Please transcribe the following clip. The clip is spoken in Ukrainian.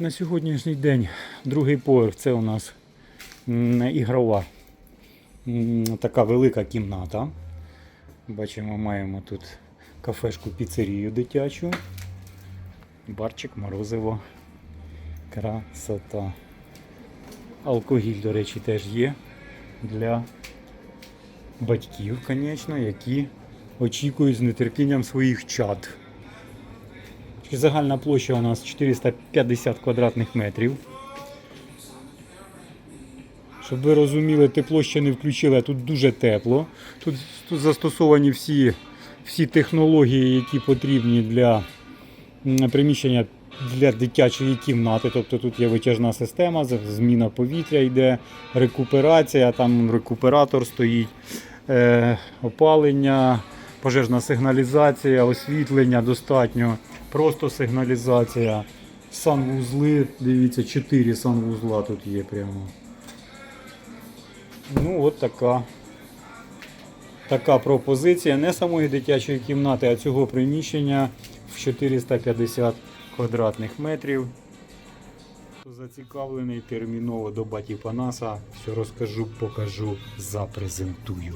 На сьогоднішній день другий поверх це у нас ігрова така велика кімната. Бачимо, маємо тут кафешку піцерію дитячу. Барчик, морозиво. Красота. Алкоголь, до речі, теж є для батьків, звісно, які очікують з нетерпінням своїх чад. Загальна площа у нас 450 квадратних метрів. Щоб ви розуміли, тепло ще не включили, а тут дуже тепло. Тут, тут застосовані всі, всі технології, які потрібні для приміщення для дитячої кімнати. Тобто тут є витяжна система, зміна повітря йде, рекуперація, там рекуператор стоїть, е, опалення, пожежна сигналізація, освітлення достатньо, просто сигналізація, санвузли, дивіться, 4 санвузла тут є прямо. Ну, от така, така пропозиція не самої дитячої кімнати, а цього приміщення в 450 квадратних метрів. Зацікавлений терміново до баті Панаса, все розкажу, покажу, запрезентую.